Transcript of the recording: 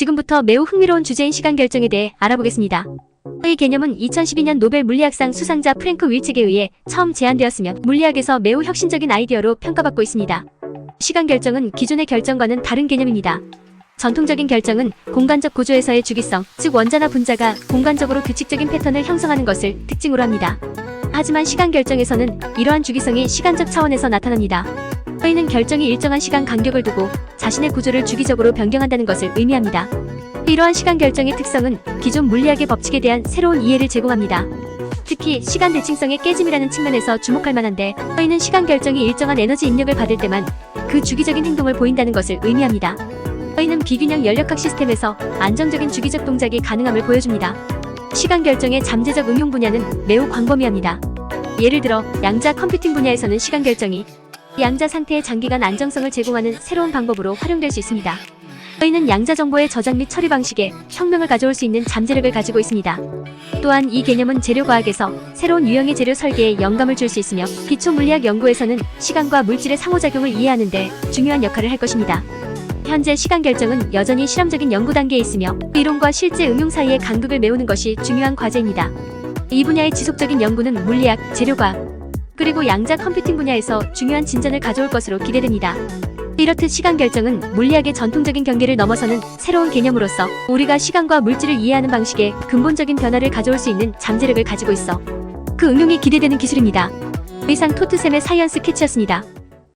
지금부터 매우 흥미로운 주제인 시간 결정에 대해 알아보겠습니다. 이 개념은 2012년 노벨 물리학상 수상자 프랭크 윌칙에 의해 처음 제안되었으며 물리학에서 매우 혁신적인 아이디어로 평가받고 있습니다. 시간 결정은 기존의 결정과는 다른 개념입니다. 전통적인 결정은 공간적 구조에서의 주기성, 즉 원자나 분자가 공간적으로 규칙적인 패턴을 형성하는 것을 특징으로 합니다. 하지만 시간 결정에서는 이러한 주기성이 시간적 차원에서 나타납니다. 저희는 결정이 일정한 시간 간격을 두고 자신의 구조를 주기적으로 변경한다는 것을 의미합니다. 이러한 시간 결정의 특성은 기존 물리학의 법칙에 대한 새로운 이해를 제공합니다. 특히 시간 대칭성의 깨짐이라는 측면에서 주목할 만한데 저희는 시간 결정이 일정한 에너지 입력을 받을 때만 그 주기적인 행동을 보인다는 것을 의미합니다. 저희는 비균형 연력학 시스템에서 안정적인 주기적 동작이 가능함을 보여줍니다. 시간 결정의 잠재적 응용 분야는 매우 광범위합니다. 예를 들어 양자 컴퓨팅 분야에서는 시간 결정이 양자 상태의 장기간 안정성을 제공하는 새로운 방법으로 활용될 수 있습니다. 저희는 양자 정보의 저장 및 처리 방식에 혁명을 가져올 수 있는 잠재력을 가지고 있습니다. 또한 이 개념은 재료과학에서 새로운 유형의 재료 설계에 영감을 줄 수 있으며 기초 물리학 연구에서는 시간과 물질의 상호작용을 이해하는 데 중요한 역할을 할 것입니다. 현재 시간 결정은 여전히 실험적인 연구 단계에 있으며 이론과 실제 응용 사이의 간극을 메우는 것이 중요한 과제입니다. 이 분야의 지속적인 연구는 물리학, 재료과학, 그리고 양자 컴퓨팅 분야에서 중요한 진전을 가져올 것으로 기대됩니다. 이렇듯 시간 결정은 물리학의 전통적인 경계를 넘어서는 새로운 개념으로서 우리가 시간과 물질을 이해하는 방식에 근본적인 변화를 가져올 수 있는 잠재력을 가지고 있어 그 응용이 기대되는 기술입니다. 이상 토트샘의 사이언스 캐치였습니다.